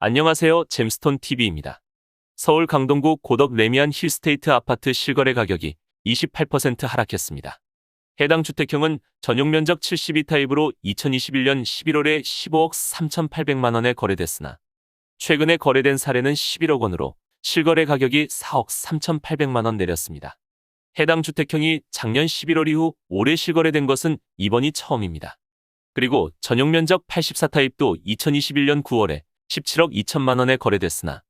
안녕하세요. 잼스톤 TV입니다. 서울 강동구 고덕 레미안 힐스테이트 아파트 실거래 가격이 28% 하락했습니다. 해당 주택형은 전용 면적 72타입으로 2021년 11월에 15억 3,800만 원에 거래됐으나 최근에 거래된 사례는 11억 원으로 실거래 가격이 4억 3,800만 원 내렸습니다. 해당 주택형이 작년 11월 이후 올해 실거래된 것은 이번이 처음입니다. 그리고 전용 면적 84타입도 2021년 9월에 17억 2천만 원에 거래됐으나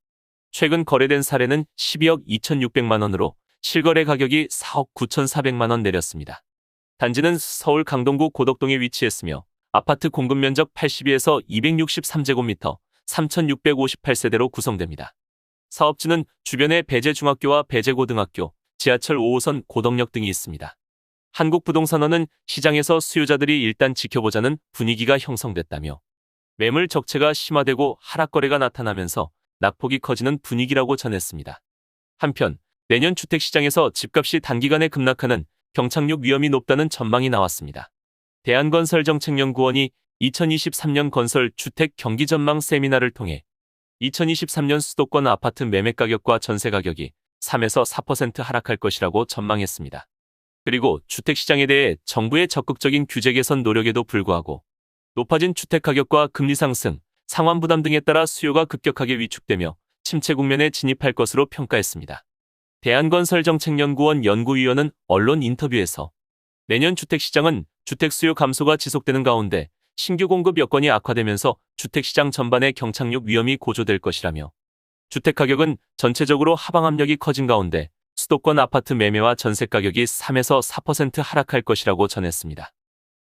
최근 거래된 사례는 12억 2,600만 원으로 실거래 가격이 4억 9,400만 원 내렸습니다. 단지는 서울 강동구 고덕동에 위치했으며 아파트 공급 면적 82에서 263제곱미터 3,658세대로 구성됩니다. 사업지는 주변에 배재중학교와 배재고등학교, 지하철 5호선 고덕역 등이 있습니다. 한국부동산원은 시장에서 수요자들이 일단 지켜보자는 분위기가 형성됐다며 매물 적체가 심화되고 하락 거래가 나타나면서 낙폭이 커지는 분위기라고 전했습니다. 한편 내년 주택시장에서 집값이 단기간에 급락하는 경착륙 위험이 높다는 전망이 나왔습니다. 대한건설정책연구원이 2023년 건설 주택 경기 전망 세미나를 통해 2023년 수도권 아파트 매매 가격과 전세 가격이 3에서 4% 하락할 것이라고 전망했습니다. 그리고 주택시장에 대해 정부의 적극적인 규제 개선 노력에도 불구하고 높아진 주택 가격과 금리 상승, 상환 부담 등에 따라 수요가 급격하게 위축되며 침체 국면에 진입할 것으로 평가했습니다. 대한건설정책연구원 연구위원은 언론 인터뷰에서 내년 주택시장은 주택 수요 감소가 지속되는 가운데 신규 공급 여건이 악화되면서 주택시장 전반의 경착륙 위험이 고조될 것이라며 주택 가격은 전체적으로 하방 압력이 커진 가운데 수도권 아파트 매매와 전세 가격이 3에서 4% 하락할 것이라고 전했습니다.